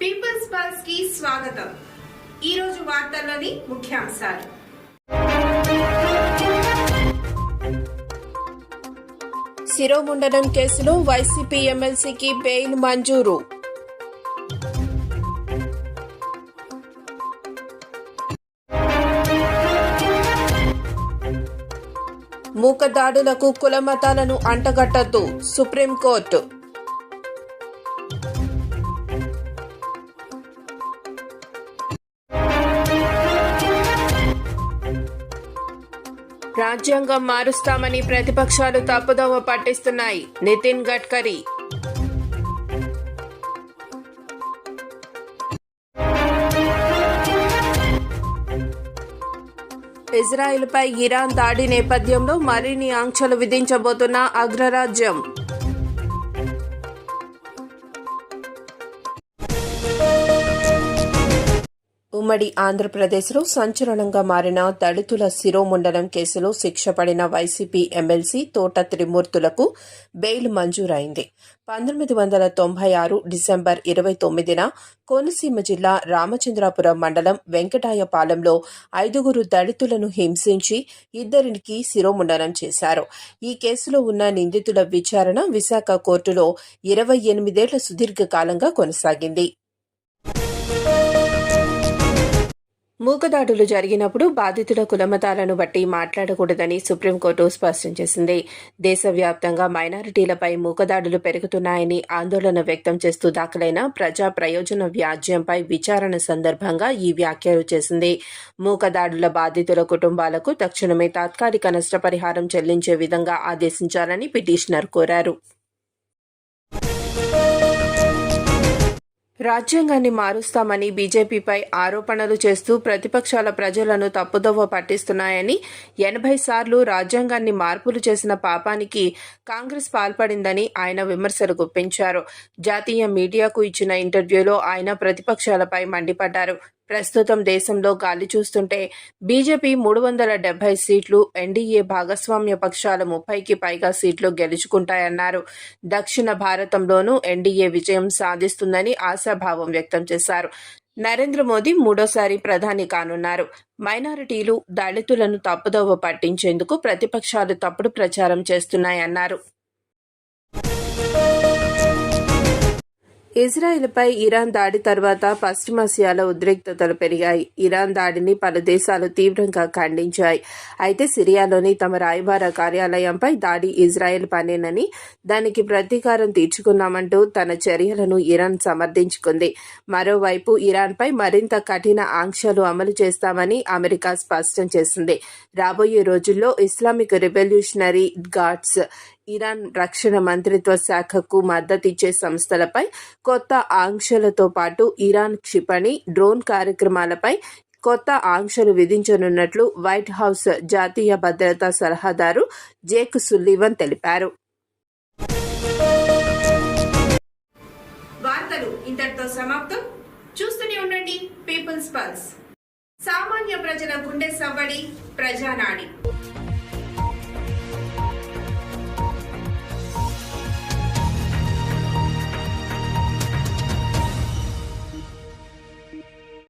Peoples పల్స్కి స్వాగతం. ఈ రోజు వార్తల్లోని ముఖ్యాంశాలు. శిరోముండనం కేసులో వైసీపీ ఎమ్మెల్సీకి బెయిల్ మంజూరు. మూకదాడులకు కులమతాలను అంటగట్టద్దు సుప్రీంకోర్టు. రాజ్యాంగం మారుస్తామని ప్రతిపక్షాలు తప్పుదోవ పట్టిస్తున్నాయి. నితిన్ గడ్కరీ. ఇజ్రాయెల్పై ఇరాన్ దాడి నేపథ్యంలో మరిన్ని ఆంక్షలు విధించబోతున్న అగ్రరాజ్యం. ఉమ్మడి ఆంధ్రప్రదేశ్లో సంచలనంగా మారిన దళితుల శిరోముండనం కేసులో శిక్ష పడిన వైసీపీ ఎమ్మెల్సీ తోట త్రిమూర్తులకు బెయిల్ మంజూరైంది. పంతొమ్మిది వందల తొంభై ఆరు డిసెంబర్ ఇరవై తొమ్మిదిన కోనసీమ జిల్లా రామచంద్రాపురం మండలం వెంకటాయపాలెంలో ఐదుగురు దళితులను హింసించి ఇద్దరికి శిరోముండనం చేశారు. ఈ కేసులో ఉన్న నిందితుల విచారణ విశాఖ కోర్టులో ఇరవై ఎనిమిదేళ్ళ సుదీర్ఘకాలంగా కొనసాగింది. మూకదాడులు జరిగినప్పుడు బాధితుల కులమతాలను బట్టి మాట్లాడకూడదని సుప్రీంకోర్టు స్పష్టం చేసింది. దేశవ్యాప్తంగా మైనారిటీలపై మూకదాడులు పెరుగుతున్నాయని ఆందోళన వ్యక్తం చేస్తూ దాఖలైన ప్రజా ప్రయోజన వ్యాజ్యంపై విచారణ సందర్భంగా ఈ వ్యాఖ్యలు చేసింది. మూకదాడుల బాధితుల కుటుంబాలకు తక్షణమే తాత్కాలిక నష్టపరిహారం చెల్లించే విధంగా ఆదేశించాలని పిటిషనర్ కోరారు. రాజ్యాంగాన్ని మారుస్తామని బీజేపీపై ఆరోపణలు చేస్తూ ప్రతిపక్షాల ప్రజలను తప్పుదోవ పట్టిస్తున్నాయని ఎనభై సార్లు రాజ్యాంగాన్ని మార్పులు చేసిన పాపానికి కాంగ్రెస్ పాల్పడిందని ఆయన విమర్శలు గుప్పించారు. జాతీయ మీడియాకు ఇచ్చిన ఇంటర్వ్యూలో ఆయన ప్రతిపక్షాలపై మండిపడ్డారు. ప్రస్తుతం దేశంలో గాలి చూస్తుంటే బీజేపీ మూడు వందల డెబ్బై సీట్లు ఎన్డీఏ భాగస్వామ్య పక్షాల ముప్పైకి పైగా సీట్లు గెలుచుకుంటాయన్నారు. దక్షిణ భారతంలోనూ ఎన్డీఏ విజయం సాధిస్తుందని ఆశాభావం వ్యక్తం చేశారు. నరేంద్ర మోదీ మూడోసారి ప్రధాని కానున్నారు. మైనారిటీలు దళితులను తప్పుదోవ పట్టించేందుకు ప్రతిపక్షాలు తప్పుడు ప్రచారం చేస్తున్నాయన్నారు. ఇజ్రాయెల్పై ఇరాన్ దాడి తర్వాత పశ్చిమాసియాలో ఉద్రిక్తతలు పెరిగాయి. ఇరాన్ దాడిని పలు దేశాలు తీవ్రంగా ఖండించాయి. అయితే సిరియాలోని తమ రాయబార కార్యాలయంపై దాడి ఇజ్రాయెల్ పనేనని దానికి ప్రతీకారం తీర్చుకున్నామంటూ తన చర్యలను ఇరాన్ సమర్థించుకుంది. మరోవైపు ఇరాన్పై మరింత కఠిన ఆంక్షలు అమలు చేస్తామని అమెరికా స్పష్టం చేసింది. రాబోయే రోజుల్లో ఇస్లామిక్ రెవల్యూషనరీ గార్డ్స్ ఇరాన్ రక్షణ మంత్రిత్వ శాఖకు మద్దతిచ్చే సంస్థలపై కొత్త ఆంక్షలతో పాటు ఇరాన్ క్షిపణి డ్రోన్ కార్యక్రమాలపై కొత్త ఆంక్షలు విధించనున్నట్లు వైట్ హౌస్ జాతీయ భద్రతా సలహాదారు జేక్ సుల్లివన్ తెలిపారు. వార్తలు ఇంతటితో సమాప్తం. చూస్తూనే ఉండండి పీపుల్స్ పల్స్. సామాన్య ప్రజల గుండె సవ్వడి ప్రజానాడి.